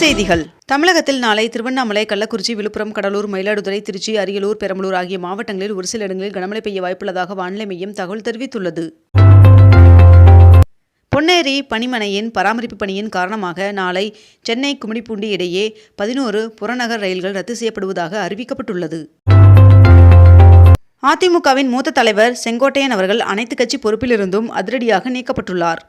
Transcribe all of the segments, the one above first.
செய்திகள். தமிழகத்தில் நாளை திருவண்ணாமலை கள்ளக்குறிச்சி விழுப்புரம் கடலூர் மயிலாடுதுறை திருச்சி அரியலூர் பெரம்பலூர் ஆகிய மாவட்டங்களில் ஒரு சில இடங்களில் கனமழை பெய்ய வாய்ப்புள்ளதாக வானிலை மையம் தகவல் தெரிவித்துள்ளது. பொன்னேரி பணிமனையின் பராமரிப்பு பணியின் காரணமாக நாளை சென்னை கும்மிடிப்பூண்டி இடையே பதினோரு புறநகர் ரயில்கள் ரத்து செய்யப்படுவதாக அறிவிக்கப்பட்டுள்ளது. அதிமுகவின் மூத்த தலைவர் செங்கோட்டையன் அவர்கள் அனைத்து கட்சி பொறுப்பிலிருந்தும் அதிரடியாக நீக்கப்பட்டுள்ளார்.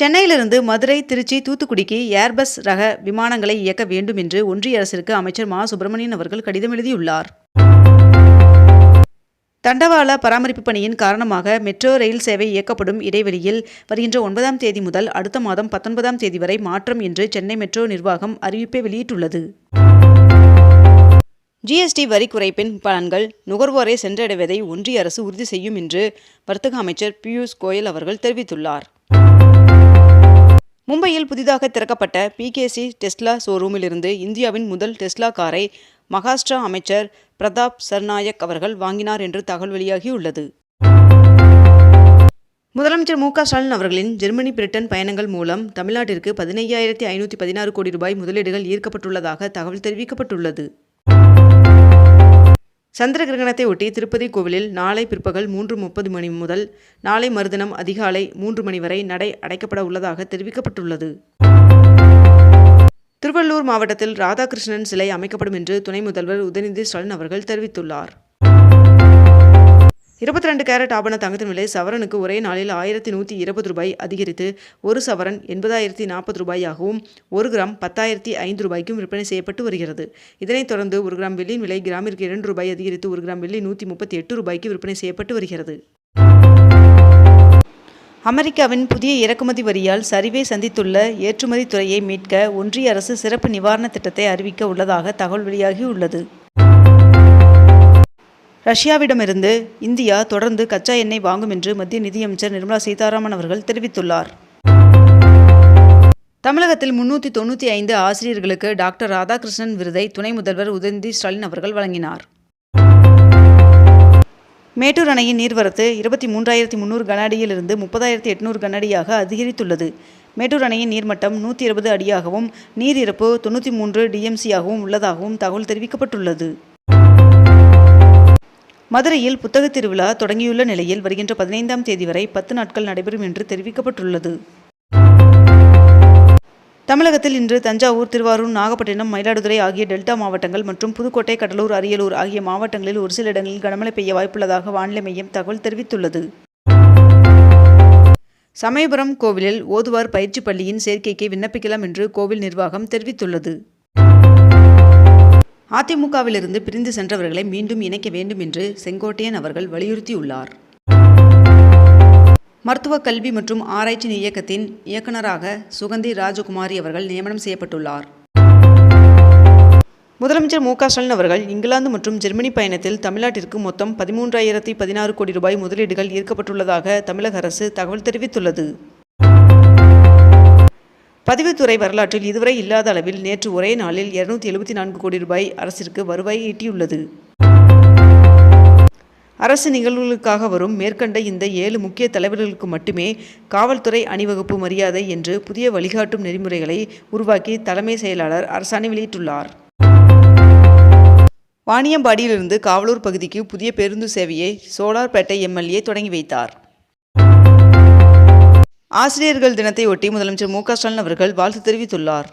சென்னையிலிருந்து மதுரை திருச்சி தூத்துக்குடிக்கு ஏர்பஸ் ரக விமானங்களை இயக்க வேண்டும் என்று ஒன்றிய அரசிற்கு அமைச்சர் மா. சுப்பிரமணியன் அவர்கள் கடிதம் எழுதியுள்ளார். தண்டவாள பராமரிப்பு பணியின் காரணமாக மெட்ரோ ரயில் சேவை இயக்கப்படும் இடைவெளியில் வருகின்ற ஒன்பதாம் தேதி முதல் அடுத்த மாதம் பத்தொன்பதாம் தேதி வரை மாற்றம் என்று சென்னை மெட்ரோ நிர்வாகம் அறிவிப்பை வெளியிட்டுள்ளது. ஜிஎஸ்டி வரி குறைப்பின் பலன்கள் நுகர்வோரை சென்றடைவதை ஒன்றிய அரசு உறுதி செய்யும் என்று வர்த்தக அமைச்சர் பியூஷ் கோயல் அவர்கள் தெரிவித்துள்ளார். மும்பையில் புதிதாக திறக்கப்பட்ட பிகேசி டெஸ்லா ஷோரூமிலிருந்து இந்தியாவின் முதல் டெஸ்லா காரை மகாராஷ்டிரா அமைச்சர் பிரதாப் சர்நாயக் அவர்கள் வாங்கினார் என்று தகவல் வெளியாகியுள்ளது. முதலமைச்சர் மு க ஸ்டாலின் அவர்களின் ஜெர்மனி பிரிட்டன் பயணங்கள் மூலம் தமிழ்நாட்டிற்கு பதினையாயிரத்தி ஐநூற்றி பதினாறு கோடி ரூபாய் முதலீடுகள் ஈர்க்கப்பட்டுள்ளதாக தகவல் தெரிவிக்கப்பட்டுள்ளது. சந்திர கிரகணத்தை ஒட்டி திருப்பதி கோவிலில் நாளை பிற்பகல் மூன்று முப்பது மணி முதல் நாளை மறுதினம் அதிகாலை மூன்று மணி வரை நடை அடைக்கப்பட உள்ளதாக தெரிவிக்கப்பட்டுள்ளது. திருவள்ளூர் மாவட்டத்தில் ராதாகிருஷ்ணன் சிலை அமைக்கப்படும் என்று துணை முதல்வர் உதயநிதி ஸ்டாலின் அவர்கள் தெரிவித்துள்ளார். இருபத்தி ரெண்டு கேரட் ஆபண தங்கத்தின் விலை சவரனுக்கு ஒரே நாளில் ஆயிரத்தி நூற்றி இருபது ரூபாய் அதிகரித்து ஒரு சவரன் எண்பதாயிரத்தி நாற்பது ரூபாயாகவும் ஒரு கிராம் பத்தாயிரத்தி ஐந்து ரூபாய்க்கும் விற்பனை செய்யப்பட்டு வருகிறது. இதனைத் தொடர்ந்து ஒரு கிராம் வெள்ளியின் விலை கிராமிற்கு இரண்டு ரூபாய் அதிகரித்து ஒரு கிராம் வெள்ளி நூற்றி முப்பத்தி எட்டு ரூபாய்க்கு விற்பனை செய்யப்பட்டு வருகிறது. அமெரிக்காவின் புதிய இறக்குமதி வரியால் சரிவை சந்தித்துள்ள ஏற்றுமதி துறையை மீட்க ஒன்றிய அரசு சிறப்பு நிவாரண திட்டத்தை அறிவிக்க உள்ளதாக தகவல் வெளியாகியுள்ளது. ரஷ்யாவிடமிருந்து இந்தியா தொடர்ந்து கச்சா எண்ணெய் வாங்கும் என்று மத்திய நிதியமைச்சர் நிர்மலா சீதாராமன் அவர்கள் தெரிவித்துள்ளார். தமிழகத்தில் முன்னூற்றி தொண்ணூற்றி ஐந்து ஆசிரியர்களுக்கு டாக்டர் ராதாகிருஷ்ணன் விருதை துணை முதல்வர் உதயநிதி ஸ்டாலின் அவர்கள் வழங்கினார். மேட்டூர் அணையின் நீர்வரத்து இருபத்தி மூன்றாயிரத்தி முந்நூறு கனஅடியிலிருந்து முப்பதாயிரத்தி எட்நூறு கனஅடியாக அதிகரித்துள்ளது. மேட்டூர் அணையின் நீர்மட்டம் நூற்றி இருபது அடியாகவும் நீர் இருப்பு தொண்ணூற்றி மூன்று டிஎம்சியாகவும் உள்ளதாகவும் தகவல் தெரிவிக்கப்பட்டுள்ளது. மதுரையில் புத்தகத் திருவிழா தொடங்கியுள்ள நிலையில் வருகின்ற பதினைந்தாம் தேதி வரை பத்து நாட்கள் நடைபெறும் என்று தெரிவிக்கப்பட்டுள்ளது. தமிழகத்தில் இன்று தஞ்சாவூர் திருவாரூர் நாகப்பட்டினம் மயிலாடுதுறை ஆகிய டெல்டா மாவட்டங்கள் மற்றும் புதுக்கோட்டை கடலூர் அரியலூர் ஆகிய மாவட்டங்களில் ஒரு சில இடங்களில் கனமழை பெய்ய வாய்ப்புள்ளதாக வானிலை மையம் தகவல் தெரிவித்துள்ளது. சமயபுரம் கோவிலில் ஓதுவார் பயிற்சி பள்ளியின் சேர்க்கைக்கு விண்ணப்பிக்கலாம் என்று கோவில் நிர்வாகம் தெரிவித்துள்ளது. அதிமுகவிலிருந்து பிரிந்து சென்றவர்களை மீண்டும் இணைக்க வேண்டும் என்று செங்கோட்டையன் அவர்கள் வலியுறுத்தியுள்ளார். மருத்துவ கல்வி மற்றும் ஆராய்ச்சி இயக்கத்தின் இயக்குநராக சுகந்தி ராஜகுமாரி அவர்கள் நியமனம் செய்யப்பட்டுள்ளார். முதலமைச்சர் மு க ஸ்டாலின் அவர்கள் இங்கிலாந்து மற்றும் ஜெர்மனி பயணத்தில் தமிழ்நாட்டிற்கு மொத்தம் பதிமூன்றாயிரத்தி பதினாறு கோடி ரூபாய் முதலீடுகள் ஈர்க்கப்பட்டுள்ளதாக தமிழக அரசு தகவல் தெரிவித்துள்ளது. பதிவுத்துறை வரலாற்றில் இதுவரை இல்லாத அளவில் நேற்று ஒரே நாளில் இருநூத்தி எழுபத்தி நான்கு கோடி ரூபாய் அரசிற்கு வருவாய் ஈட்டியுள்ளது. அரசு நிகழ்வுகளுக்காக வரும் மேற்கண்ட இந்த ஏழு முக்கிய தலைவர்களுக்கு மட்டுமே காவல்துறை அணிவகுப்பு மரியாதை என்று புதிய வழிகாட்டும் நெறிமுறைகளை உருவாக்கி தலைமை செயலாளர் அரசாணை வெளியிட்டுள்ளார். வாணியம்பாடியிலிருந்து காவலூர் பகுதிக்கு புதிய பேருந்து சேவையை சோலார்பேட்டை எம்எல்ஏ தொடங்கி வைத்தார். ஆசிரியர்கள் தினத்தை ஒட்டி முதலமைச்சர் மு ஸ்டாலின் அவர்கள் வாழ்த்து தெரிவித்துள்ளார்.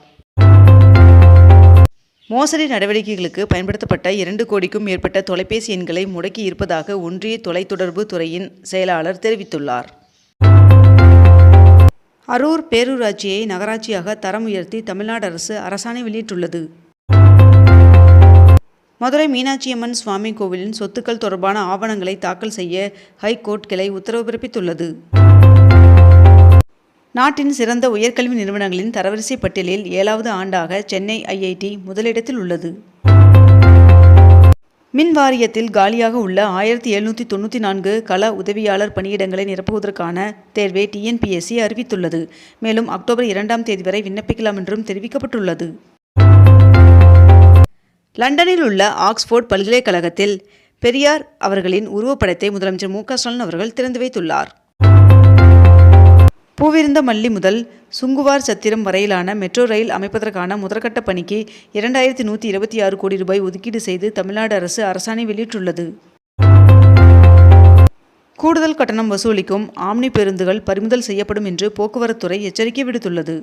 மோசடி நடவடிக்கைகளுக்கு பயன்படுத்தப்பட்ட இரண்டு கோடிக்கும் மேற்பட்ட தொலைபேசி எண்களை முடக்கி இருப்பதாக ஒன்றிய தொலைத்தொடர்பு துறையின் செயலாளர் தெரிவித்துள்ளார். அரூர் பேரூராட்சியை நகராட்சியாக தரம் உயர்த்தி தமிழ்நாடு அரசு அரசாணை வெளியிட்டுள்ளது. மதுரை மீனாட்சியம்மன் சுவாமி கோவிலின் சொத்துக்கள் தொடர்பான ஆவணங்களை தாக்கல் செய்ய ஹைகோர்ட் கிளை உத்தரவு பிறப்பித்துள்ளது. நாட்டின் சிறந்த உயர்கல்வி நிறுவனங்களின் தரவரிசை பட்டியலில் ஏழாவது ஆண்டாக சென்னை ஐஐடி முதலிடத்தில் உள்ளது. மின் வாரியத்தில் காலியாக உள்ள ஆயிரத்தி எழுநூற்றி தொண்ணூற்றி நான்கு கள உதவியாளர் பணியிடங்களை நிரப்புவதற்கான தேர்வை டிஎன்பிஎஸ்சி அறிவித்துள்ளது. மேலும் அக்டோபர் இரண்டாம் தேதி வரை விண்ணப்பிக்கலாம் என்றும் தெரிவிக்கப்பட்டுள்ளது. லண்டனில் உள்ள ஆக்ஸ்போர்ட் பல்கலைக்கழகத்தில் பெரியார் அவர்களின் உருவப்படத்தை முதலமைச்சர் மு க ஸ்டாலின் அவர்கள் திறந்து வைத்துள்ளார். பூவிருந்த மல்லி முதல் சுங்குவார் சத்திரம் வரையிலான மெட்ரோ ரயில் அமைப்பதற்கான முதற்கட்ட பணிக்கு இரண்டாயிரத்தி நூற்றி இருபத்தி ஆறு கோடி ரூபாய் ஒதுக்கீடு செய்து தமிழ்நாடு அரசு அரசாணை வெளியிட்டுள்ளது. கூடுதல் கட்டணம் வசூலிக்கும் ஆம்னி பேருந்துகள் பறிமுதல் செய்யப்படும் என்று போக்குவரத்துறை எச்சரிக்கை விடுத்துள்ளது.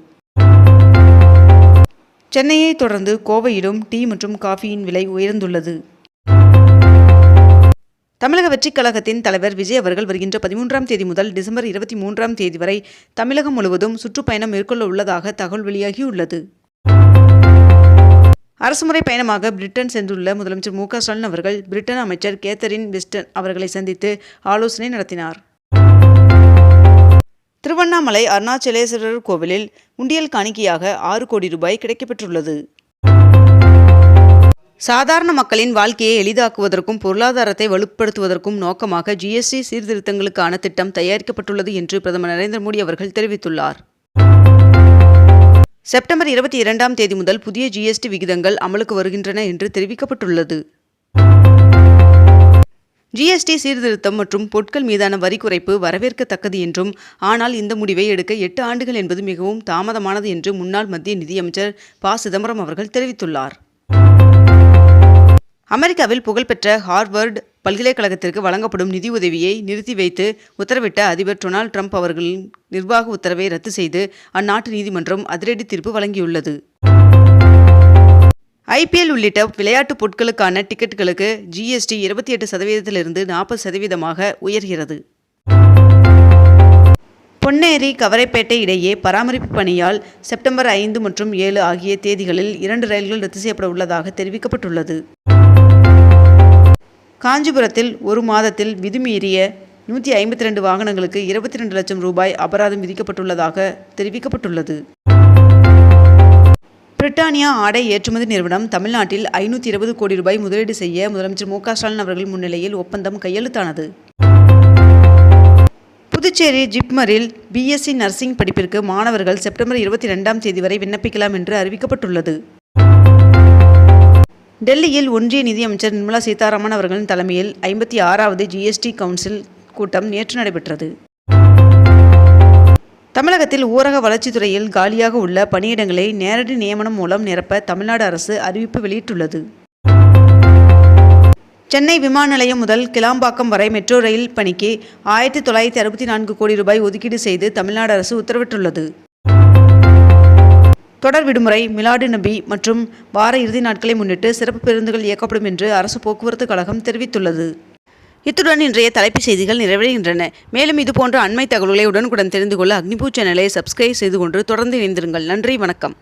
சென்னையை தொடர்ந்து கோவையிலும் டீ மற்றும் காஃபியின் விலை உயர்ந்துள்ளது. தமிழக வெற்றிக் கழகத்தின் தலைவர் விஜய் அவர்கள் வருகின்ற பதிமூன்றாம் தேதி முதல் டிசம்பர் இருபத்தி மூன்றாம் தேதி வரை தமிழகம் முழுவதும் சுற்றுப்பயணம் மேற்கொள்ள உள்ளதாக தகவல் வெளியாகியுள்ளது. அரசுமுறை பயணமாக பிரிட்டன் சென்றுள்ள முதலமைச்சர் மு ஸ்டாலின் அவர்கள் பிரிட்டன் அமைச்சர் கேத்தரின் வெஸ்டன் அவர்களை சந்தித்து ஆலோசனை நடத்தினார். திருவண்ணாமலை அருணாச்சலேஸ்வரர் கோவிலில் உண்டியல் காணிக்கையாக ஆறு கோடி ரூபாய் கிடைக்கப்பெற்றுள்ளது. சாதாரண மக்களின் வாழ்க்கையை எளிதாக்குவதற்கும் பொருளாதாரத்தை வலுப்படுத்துவதற்கும் நோக்கமாக ஜிஎஸ்டி சீர்திருத்தங்களுக்கான திட்டம் தயாரிக்கப்பட்டுள்ளது என்று பிரதமர் நரேந்திர மோடி அவர்கள் தெரிவித்துள்ளார். செப்டம்பர் இருபத்தி இரண்டாம் தேதி முதல் புதிய ஜிஎஸ்டி விகிதங்கள் அமலுக்கு வருகின்றன என்று தெரிவிக்கப்பட்டுள்ளது. ஜிஎஸ்டி சீர்திருத்தம் மற்றும் பொருட்கள் மீதான வரி குறைப்பு வரவேற்கத்தக்கது என்றும் ஆனால் இந்த முடிவை எடுக்க எட்டு ஆண்டுகள் என்பது மிகவும் தாமதமானது என்று முன்னாள் மத்திய நிதியமைச்சர் ப. சிதம்பரம் அவர்கள் தெரிவித்துள்ளார். அமெரிக்காவில் புகழ்பெற்ற ஹார்வர்டு பல்கலைக்கழகத்திற்கு வழங்கப்படும் நிதியுதவியை நிறுத்தி வைத்து உத்தரவிட்ட அதிபர் டொனால்ட் ட்ரம்ப் அவர்களின் நிர்வாக உத்தரவை ரத்து செய்து அந்நாட்டு நீதிமன்றம் அதிரடி தீர்ப்பு வழங்கியுள்ளது. ஐபிஎல் உள்ளிட்ட விளையாட்டுப் பொருட்களுக்கான டிக்கெட்டுகளுக்கு ஜிஎஸ்டி இருபத்தி எட்டு சதவீதத்திலிருந்து நாற்பது சதவீதமாக உயர்கிறது. பொன்னேரி கவரைப்பேட்டை இடையே பராமரிப்பு பணியால் செப்டம்பர் ஐந்து மற்றும் ஏழு ஆகிய தேதிகளில் இரண்டு ரயில்கள் ரத்து செய்யப்பட உள்ளதாக தெரிவிக்கப்பட்டுள்ளது. காஞ்சிபுரத்தில் ஒரு மாதத்தில் விதிமீறிய நூற்றி ஐம்பத்தி ரெண்டு வாகனங்களுக்கு இருபத்தி ரெண்டு லட்சம் ரூபாய் அபராதம் விதிக்கப்பட்டுள்ளதாக தெரிவிக்கப்பட்டுள்ளது. பிரிட்டானியா ஆடை ஏற்றுமதி நிறுவனம் தமிழ்நாட்டில் ஐநூற்றி இருபது கோடி ரூபாய் முதலீடு செய்ய முதலமைச்சர் மு க ஸ்டாலின் அவர்கள் முன்னிலையில் ஒப்பந்தம் கையெழுத்தானது. புதுச்சேரி ஜிப்மரில் பிஎஸ்சி நர்சிங் படிப்பிற்கு மாணவர்கள் செப்டம்பர் இருபத்தி ரெண்டாம் தேதி வரை விண்ணப்பிக்கலாம் என்று அறிவிக்கப்பட்டுள்ளது. டெல்லியில் ஒன்றிய நிதியமைச்சர் நிர்மலா சீதாராமன் அவர்களின் தலைமையில் ஐம்பத்தி ஆறாவது ஜிஎஸ்டி கவுன்சில் கூட்டம் நேற்று நடைபெற்றது. தமிழகத்தில் ஊரக வளர்ச்சித்துறையில் காலியாக உள்ள பணியிடங்களை நேரடி நியமனம் மூலம் நிரப்ப தமிழ்நாடு அரசு அறிவிப்பு வெளியிட்டுள்ளது. சென்னை விமான நிலையம் முதல் கிளாம்பாக்கம் வரை மெட்ரோ ரயில் பணிக்கு ஆயிரத்தி தொள்ளாயிரத்தி அறுபத்தி நான்கு கோடி ரூபாய் ஒதுக்கீடு செய்து தமிழ்நாடு அரசு உத்தரவிட்டுள்ளது. தொடர் விடுமுறை மிலாடு நபி மற்றும் வார இறுதி நாட்களை முன்னிட்டு சிறப்பு பேருந்துகள் இயக்கப்படும் என்று அரசு போக்குவரத்து கழகம் தெரிவித்துள்ளது. இத்துடன் இன்றைய தலைப்புச் செய்திகள் நிறைவடைகின்றன. மேலும் இதுபோன்ற அண்மை தகவல்களை உடனுக்குடன் தெரிந்து கொள்ள அக்னிபூ சேனலை சப்ஸ்கிரைப் செய்து கொண்டு தொடர்ந்து இணைந்திருங்கள். நன்றி வணக்கம்.